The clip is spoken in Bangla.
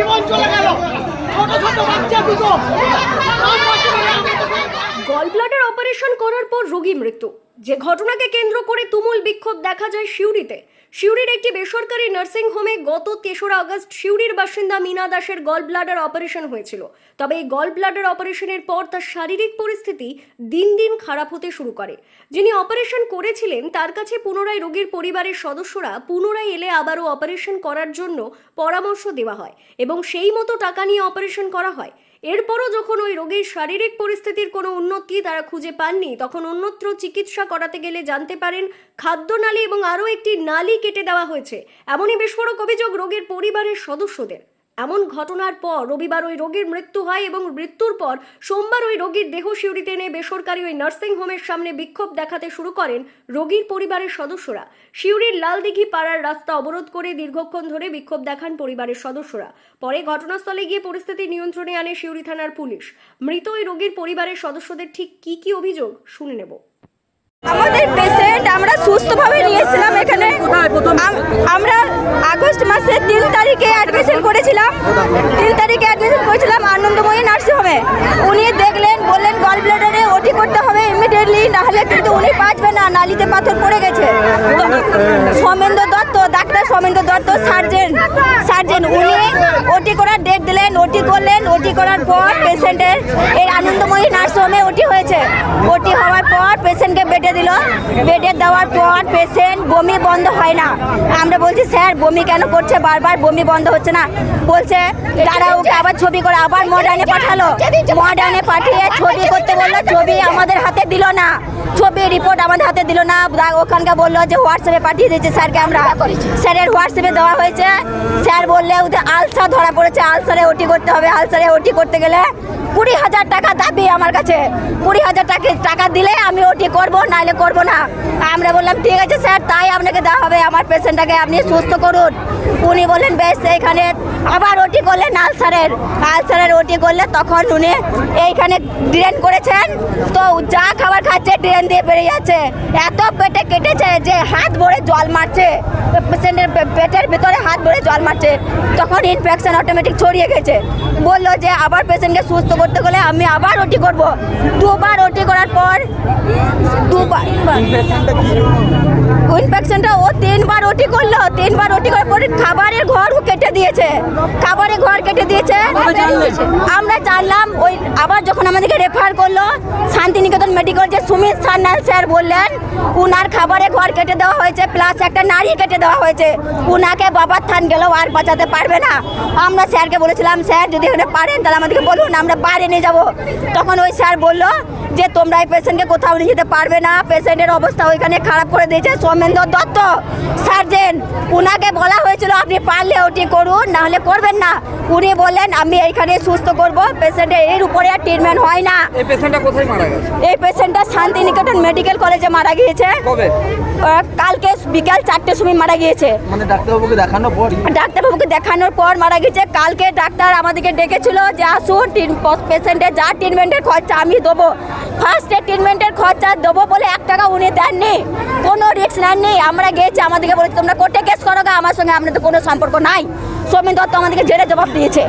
জীবন চলে গেল। ছোট ছোট বাচ্চা দুটো। কম বছরের আমরা তো গল ব্লাডার অপারেশন করার পর রোগী মৃত্যু। যে ঘটনাকে কেন্দ্র করে তুমুল বিক্ষোভ দেখা যায় সিউড়িতে। সিউড়ির একটি বেসরকারি নার্সিং হোমে গত তেসরা আগস্ট সিউড়ির বাসিন্দা মিনা দাসের গল ব্লাডার অপারেশন হয়েছিল। তবে এই গল ব্লাডার অপারেশনের পর তার শারীরিক পরিস্থিতি দিন দিন খারাপ হতে শুরু করে। যিনি অপারেশন করেছিলেন, তার কাছে পুনরায় রোগীর পরিবারের সদস্যরা পুনরায় এলে আবারও অপারেশন করার জন্য পরামর্শ দেওয়া হয় এবং সেই মতো টাকা নিয়ে অপারেশন করা হয়। এরপরও যখন ওই রোগীর শারীরিক পরিস্থিতির কোনো উন্নতি তারা খুঁজে পাননি, তখন অন্যত্র চিকিৎসা করাতে গেলে জানতে পারেন খাদ্যনালী এবং আরও একটি নালী কেটে দেওয়া হয়েছে। এমনই বিস্ফোরক অভিযোগ রোগীর পরিবারের সদস্যদের। এমন ঘটনার পর রবিবার ওই রোগীর মৃত্যু হয় এবং মৃত্যুর পর সোমবার ওই রোগীর দেহ শিউরিতে এনে বেসরকারি ওই নার্সিং হোমের সামনে বিক্ষোভ দেখাতে শুরু করেন রোগীর পরিবারের সদস্যরা। শিউরির লালদিঘি পাড়ার রাস্তা অবরোধ করে দীর্ঘক্ষণ ধরে বিক্ষোভ দেখান পরিবারের সদস্যরা। পরে ঘটনাস্থলে গিয়ে পরিস্থিতি নিয়ন্ত্রণে আনে শিউরি থানার পুলিশ। মৃত ওই রোগীর পরিবারের সদস্যদের ঠিক কি কি অভিযোগ শুনে নেব। আমাদের পেশেন্ট আমরা সুস্থভাবে নিয়েছিলাম এখানে। আমরা আগস্ট মাসের তিন তারিখে অ্যাডমিশন করেছিলাম তিন তারিখে অ্যাডমিশন করেছিলাম আনন্দময়ী নার্সিংহোমে উনি দেখলেন বললেন গল ব্লাডারে ওটি করতে ইমিডিয়েটলি নাহলে কিন্তু উনি বাঁচবে না, নালিতে পাথর পড়ে গেছে। Samendra Dutta, doctor Soumendra Dutta, surgeon surgeon, উনি ওটি করার ডেট দিলেন, ওটি করলেন, ওটি করার পর পেশেন্টের এই আনন্দময়ী নার্সিংহোমে ওটি হয়েছে। ওটি হওয়ার পর পেশেন্টকে বেডে দিল বেডে দেওয়ার পর পেশেন্ট বমি বন্ধ হয় না। আমরা বলছি, স্যার, বমি কেন করছে? বারবার বমি বন্ধ হচ্ছে না। বলছে, তারা ওকে আবার ছবি করে, আবার মডার্নে পাঠালো। মডার্নে পাঠিয়ে ছবি করতে বলল, ছবি আমাদের হাতে দিল না। ছবি রিপোর্ট আমাদের হাতে দিল না। ওখানকার বলল যে হোয়াটসঅ্যাপে পাঠিয়ে দিয়েছে স্যারকে আমরা। স্যারের হোয়াটসঅ্যাপে দেওয়া হয়েছে বললে ওদের ধরা পড়েছে, আলসারে ওটি করতে হবে, আলসারে ওটি করতে গেলে কুড়ি হাজার টাকা দাবি আমার কাছে। কুড়ি হাজার টাকা টাকা দিলে আমি ওটি করব, নাহলে করব না। আমরা বললাম, ঠিক আছে স্যার, তাই আপনাকে দেওয়া হবে, আমার পেশেন্টটাকে আপনি সুস্থ করুন। উনি বললেন, বেশ, এইখানে আবার ওটি করলেন আলসারের। আলসারের ওটি করলে তখন উনি এইখানে ড্রেন করেছেন। তো ড্রেন দিয়ে বেরিয়ে যাচ্ছে। এত পেটে কেটেছে যে হাত ভরে জল মারছে। পেশেন্টের পেটের ভিতরে হাত ভরে জল মারছে। তখন ইনফেকশন অটোমেটিক ছড়িয়ে গেছে। বলল যে আবার পেশেন্টকে সুস্থ করতে গেলে আমি আবার ওটি করব। দুবার ওটি করার পর দুবার ইনফেকশনটা ও তিনবার ওটি করল। তিনবার ওটি করার পরে খাবারের ঘর ও কেটে দিয়েছে। খাবারের ঘর কেটে দিয়েছে। আমরা জানলাম। ওই আবার যখন আমাদেরকে রেফার করল যে সান্যাল স্যার বললেন, উনার খাবারে ঘর কেটে দেওয়া হয়েছে প্লাস একটা নারী কেটে দেওয়া হয়েছে। উনাকে বাবার থান গেলেও আর বাঁচাতে পারবে না। আমরা স্যারকে বলেছিলাম, স্যার, যদি ওখানে পারেন, তাহলে আমাদেরকে বলুন, আমরা বাইরে নিয়ে যাব। তখন ওই স্যার বলল যে, তোমরা এই পেশেন্টকে কোথাও নিয়ে যেতে পারবে না। পেশেন্টের অবস্থা ওইখানে খারাপ করে দিয়েছে। সৌমেন্দ্র দত্ত সার্জেন উনাকে বলা হয়েছিল, আপনি পারলে ওটি করুন নাহলে করবেন না। উনি বললেন আমি এইখানে সুস্থ করব পেশেন্টের এর উপরে আর ট্রিটমেন্ট হয় না। এই পেশেন্টটা কোথায় মারা গেছে? এই পেশেন্টটা শান্তিনিকেতন মেডিকেল কলেজে মারা গিয়েছে। কবে? কালকে বিকাল চারটের সময় মারা গিয়েছে। মানে ডাক্তারবাবুকে দেখানোর পর ডাক্তারবাবুকে দেখানোর পর মারা গিয়েছে। কালকে ডাক্তার আমাদেরকে ডেকেছিল যে আসুন পেশেন্টের যা ট্রিটমেন্টের খরচা আমি দেবো। ফার্স্টে ট্রিটমেন্টের খরচা দেবো বলে এক টাকা উনি দেননি। কোনো রিক্স নেননি। আমরা গেছি, আমাদেরকে বলেছি, তোমরা কোর্টে কেস করো আমার সঙ্গে আপনাদের কোনো সম্পর্ক নাই। সৌমিন দত্ত আমাদেরকে জেলে জবাব দিয়েছে।